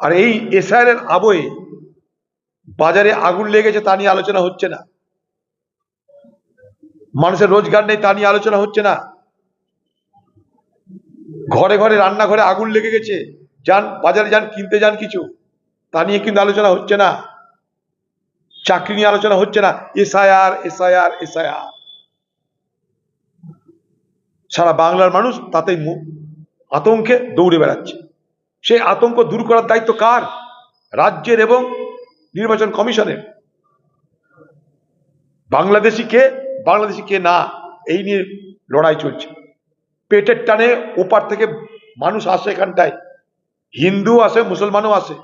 আর এই এসআইআর এর আবহে বাজারে আগুন লেগেছে তা নিয়ে আলোচনা হচ্ছে না। মানুষের রোজগার নেই তা নিয়ে আলোচনা হচ্ছে না। ঘরে ঘরে রান্নাঘরে আগুন লেগে গেছে। যান, বাজারে যান, কিনতে যান কিছু, তা নিয়ে কিন্তু আলোচনা হচ্ছে না। চাকরি নিয়ে আলোচনা হচ্ছে না। SIR SIR SIR. সারা বাংলার মানুষ তাতেই আতঙ্কে দৌড়ে বেড়াচ্ছে। সেই আতঙ্ক দূর করার দায়িত্ব কার? রাজ্যের এবং নির্বাচন কমিশনের। বাংলাদেশি কে বাংলাদেশি কে না, এই নিয়ে লড়াই চলছে। পেটের টানে ওপার থেকে মানুষ আসে এখানটায়। হিন্দু আসে, মুসলমানও আসে।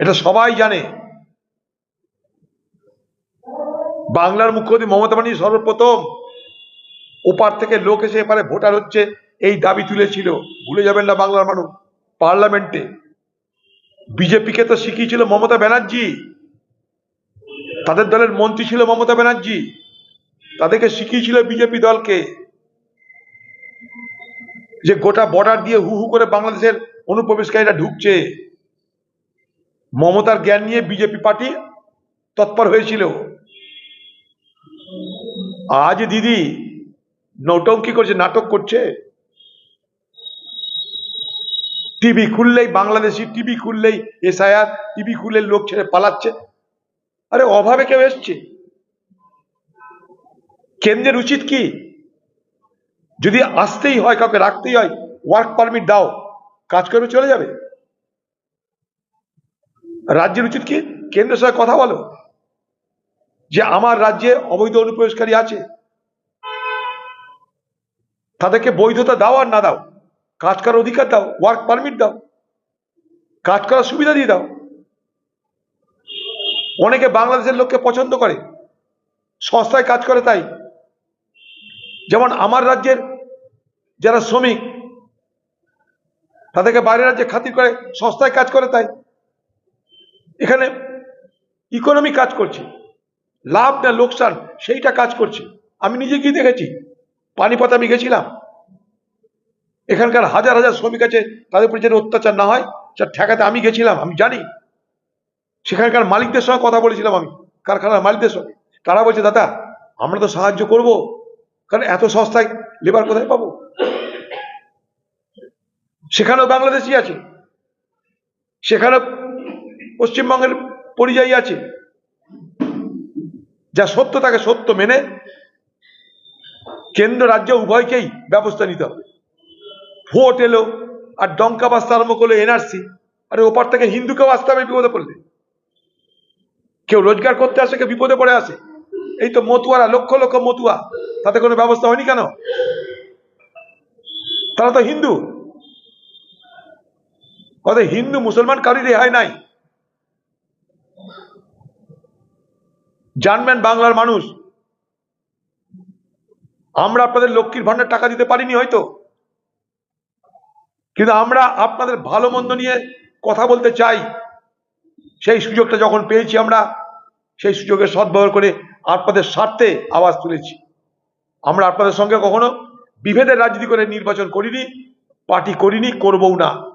এটা সবাই জানে। বাংলার মুখ্যমন্ত্রী মমতা ব্যানার্জি সর্বপ্রথম ওপার থেকে লোক এসে এপারে ভোটার হচ্ছে। এই দাবি তুলেছিল। ভুলে যাবেন না বাংলার মানুষ। পার্লামেন্টে। বিজেপিকে তো শিখিয়েছিল মমতা ব্যানার্জি। তাদের দলের মন্ত্রী ছিল মমতা ব্যানার্জি। তাদেরকে শিখিয়েছিল বিজেপি দলকে। যে গোটা বর্ডার দিয়ে হু হু করে বাংলাদেশের অনুপ্রবেশকারীরা ঢুকছে। মমতার জ্ঞান নিয়ে বিজেপি পার্টি তৎপর হয়েছিল। আজ দিদি, নৌটঙ্কি করছে, নাটক করছে। টিভি খুললেই, বাংলাদেশি টিভি খুললেই এসআইআর, টিভি খুললে লোক ছেড়ে পালাচ্ছে। আরে অভাবে কেউ এসছে? কেন্দ্রের উচিত কি? যদি আসতেই হয়, কাউকে রাখতেই হয় ওয়ার্ক পারমিট দাও, কাজ করবে চলে যাবে। রাজ্যের উচিত কি? কেন্দ্রের সঙ্গে কথা বলো। যে আমার রাজ্যে অবৈধ অনুপ্রবেশকারী আছে, তাদেরকে বৈধতা দাও আর না দাও। কাজ করার অধিকার দাও ওয়ার্ক পারমিট দাও, কাজ করার সুবিধা দিয়ে দাও। অনেকে বাংলাদেশের লোককে পছন্দ করে সস্তায় কাজ করে তাই। যেমন আমার রাজ্যের যারা শ্রমিক, তাদেরকে বাইরের রাজ্যে খাতির করে সস্তায় কাজ করে তাই। এখানে ইকোনমি কাজ করছে, লাভ না লোকসান, সেইটা কাজ করছে। আমি নিজে গিয়ে দেখেছি পানিপথ আমি গেছিলাম এখানকার হাজার হাজার শ্রমিক আছে, তাদের উপর যেন অত্যাচার না হয় সেটা ঠেকাতে আমি গেছিলাম, আমি জানি। সেখানকার মালিকদের সঙ্গে কথা বলেছিলাম আমি, কারখানার মালিকদের সঙ্গে। তারা বলছে, দাদা, আমরা তো সাহায্য করব, কারণ এত সস্তায় লেবার কোথায় পাবো? সেখানেও বাংলাদেশি আছে সেখানে পশ্চিমবঙ্গের পরিযায়ী আছে। যা সত্য তাকে সত্য মেনে, কেন্দ্র, রাজ্য উভয়কেই ব্যবস্থা নিতে হবে। ভোট এলো, আর ডঙ্কা বাস্তা আরম্ভ করল এনআরসি আরে ওপার থেকে হিন্দুকেও আসতে হবে, বিপদে পড়লে। কেউ রোজগার করতে আসে, কেউ বিপদে পড়ে আসে। এই তো মতুয়ারা, লক্ষ লক্ষ মতুয়া। তাতে কোনো ব্যবস্থা হয়নি কেন? তারা তো হিন্দু। অতএব হিন্দু মুসলমান কারোর রেহাই নাই। জানবেন বাংলার মানুষ। আমরা আপনাদের লক্ষ্মীর ভান্ডার টাকা দিতে পারিনি হয়তো। কিন্তু আমরা আপনাদের ভালো মন্দ নিয়ে কথা বলতে চাই। সেই সুযোগটা যখন পেয়েছি আমরা, সেই সুযোগের সদ্ব্যবহার করে আপনাদের স্বার্থে আওয়াজ তুলেছি। আমরা আপনাদের সঙ্গে কখনো বিভেদের রাজনীতি করে নির্বাচন করিনি, পার্টি করিনি, করবও না।